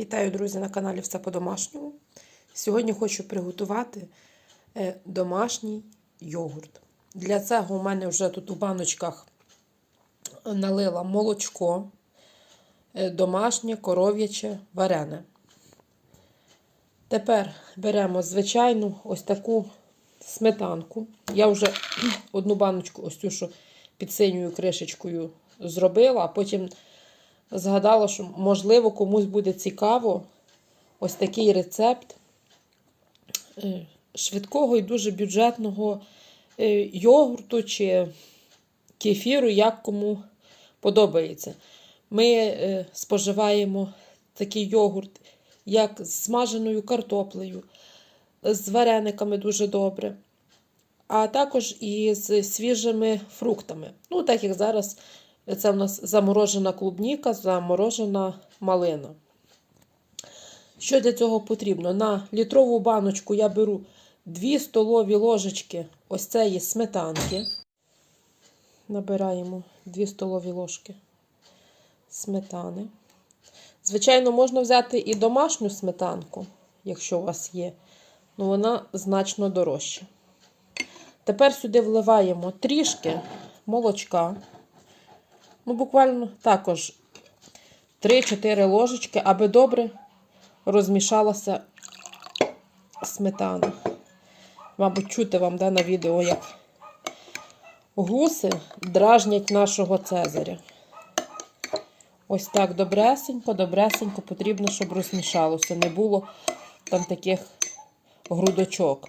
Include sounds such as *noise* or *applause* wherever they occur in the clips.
Вітаю, друзі, на каналі Все по-домашньому. Сьогодні хочу приготувати е, домашній йогурт. Для цього у мене вже тут у баночках налила молочко, е, домашнє коров'яче варене. Тепер беремо звичайну ось таку сметанку. Я вже *clears throat* одну баночку, ось цю, що під синьою кришечкою зробила, а потім згадала, що, можливо, комусь буде цікаво ось такий рецепт е, швидкого і дуже бюджетного е, йогурту чи кефіру, як кому подобається. Ми е, споживаємо такий йогурт, як з смаженою картоплею, з варениками дуже добре, а також і з свіжими фруктами. Ну, так як зараз це в нас заморожена клубніка, заморожена малина. Що для цього потрібно? На літрову баночку я беру 2 столові ложечки ось цієї сметанки. Набираємо 2 столові ложки сметани. Звичайно, можна взяти і домашню сметанку, якщо у вас є, але вона значно дорожча. Тепер сюди вливаємо трішки молочка. Ну, буквально також 3-4 ложечки, аби добре розмішалася сметана. Мабуть, чути вам да, на відео, як гуси дражнять нашого Цезаря. Ось так добресенько, добресенько потрібно, щоб розмішалося. Не було там таких грудочок.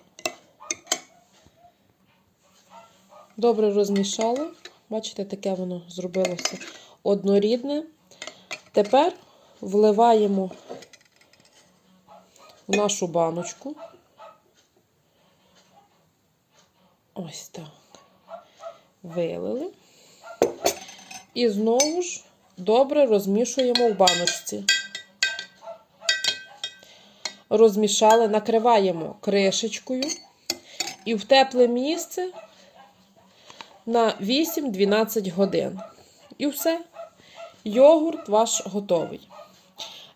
Добре розмішали. Бачите, таке воно зробилося однорідне. Тепер вливаємо в нашу баночку. Ось так. Вилили. І знову ж добре розмішуємо в баночці. Розмішали, накриваємо кришечкою і в тепле місце на 8-12 годин. І все. Йогурт ваш готовий.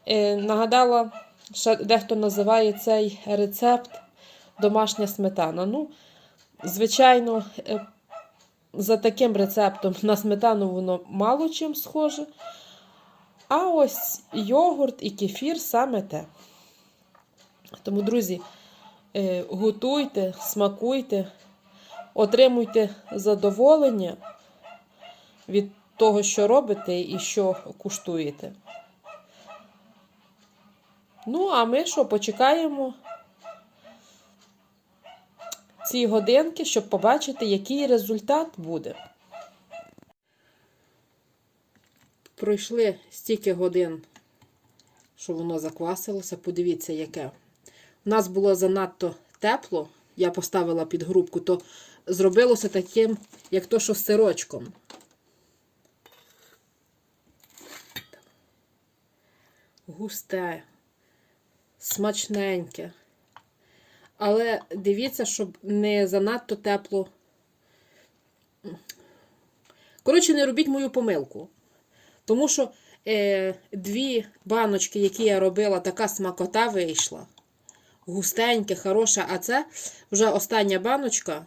Е, нагадала, що дехто називає цей рецепт домашня сметана. Ну, звичайно, е, за таким рецептом на сметану воно мало чим схоже. А ось йогурт і кефір саме те. Тому, друзі, е, готуйте, смакуйте. Отримуйте задоволення від того, що робите і що куштуєте. Ну, а ми що, почекаємо ці годинки, щоб побачити, який результат буде. Пройшли стільки годин, що воно заквасилося. Подивіться, яке. У нас було занадто тепло. Я поставила під грубку, то зробилося таким, як то, що з сирочком. Густе, смачненьке. Але дивіться, щоб не занадто тепло. Коротше, не робіть мою помилку. Тому що е, дві баночки, які я робила, така смакота вийшла. Густеньке, хороше, а це вже остання баночка.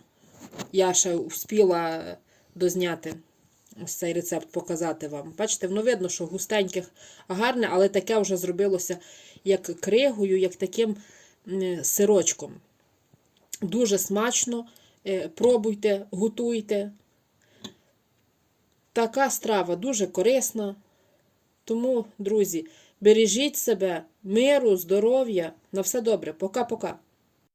Я ще вспіла дозняти ось цей рецепт, показати вам. Бачите, воно видно, що густеньке гарне, але таке вже зробилося як кригою, як таким сирочком. Дуже смачно. Е, пробуйте, готуйте. Така страва дуже корисна. Тому, друзі, бережіть себе, миру, здоров'я. На все добре. Пока-пока.